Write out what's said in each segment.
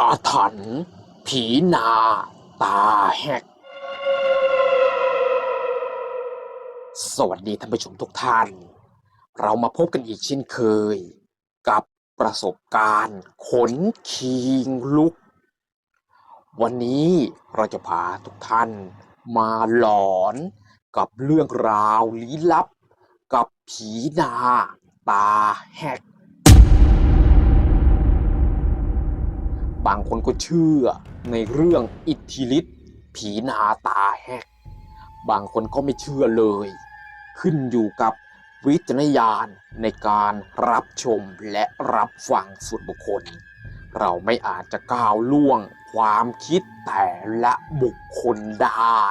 อาถรรพ์ผีนาตาแหก สวัสดีท่านผู้ชมทุกท่าน เรามาพบกันอีกเช่นเคย กับประสบการณ์ขนคิงลุก วันนี้เราจะพาทุกท่านมาหลอนกับเรื่องราวลี้ลับ กับผีนาตาแหก บางคนก็เชื่อในเรื่องอิทธิฤทธิ์ผีนาตาแหก บางคนก็ไม่เชื่อเลย ขึ้นอยู่กับวิจารณญาณในการรับชมและรับฟังส่วนบุคคล เราไม่อาจจะก้าวล่วงความคิดแต่ละบุคคลได้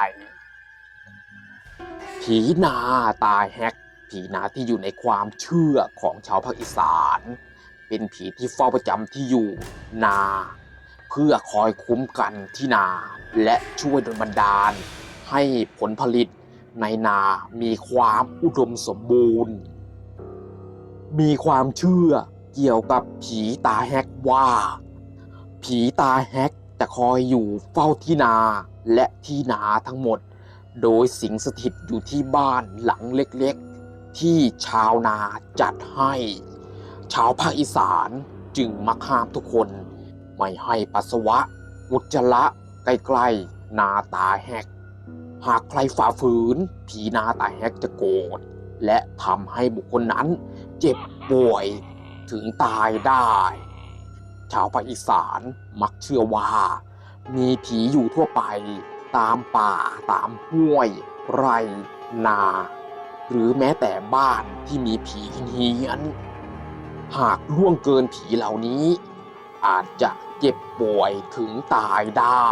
ผีนาตาแฮก ผีนาที่อยู่ในความเชื่อของชาวภาคอีสาน เป็นผีที่เฝ้าประจำที่อยู่นา เพื่อคอยคุ้มกันที่นา และช่วยดลบันดาล ให้ผลผลิตในนามีความอุดมสมบูรณ์ มีความเชื่อเกี่ยวกับผีตาแฮกว่า ผีตาแฮกจะคอยอยู่เฝ้าที่นาและที่นาทั้งหมด โดยสิงสถิตอยู่ที่บ้านหลังเล็กๆ ที่ชาวนาจัดให้ ชาวภาคอีสานจึงมักห้ามทุกคน ไม่ให้ปัสสาวะ อุจจาระใกล้ๆนาตาแหก หากใครฝ่าฝืน ผีนาตาแหกจะโกรธและทำให้บุคคลนั้น เจ็บป่วยถึงตายได้ ชาวภาคอีสานมักเชื่อว่า มีผีอยู่ทั่วไป ตามป่าตามห้วย ไร่นา หรือแม้แต่บ้านที่มีผีเฮี้ยนหากล่วงเกินผีเหล่านี้ อาจจะ เจ็บป่วยถึงตายได้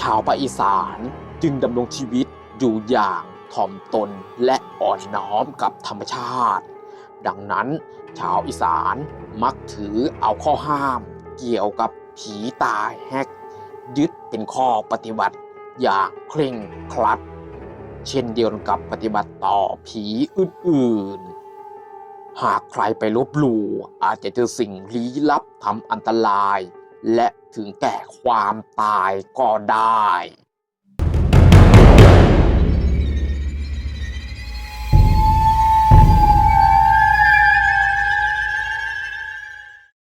ชาวภาคอีสานจึงดำรงชีวิตอยู่อย่างถ่อมตนและอ่อนน้อมกับธรรมชาติ ดังนั้นชาวอีสานมักถือเอาข้อห้ามเกี่ยวกับผีตาแฮก ยึดเป็นข้อปฏิบัติอย่างเคร่งครัด เช่นเดียวกับปฏิบัติต่อผีอื่นๆ หากใครไปลบหลู่อาจจะเจอสิ่งลี้ลับทำอันตราย และถึงแก่ความตายก็ได้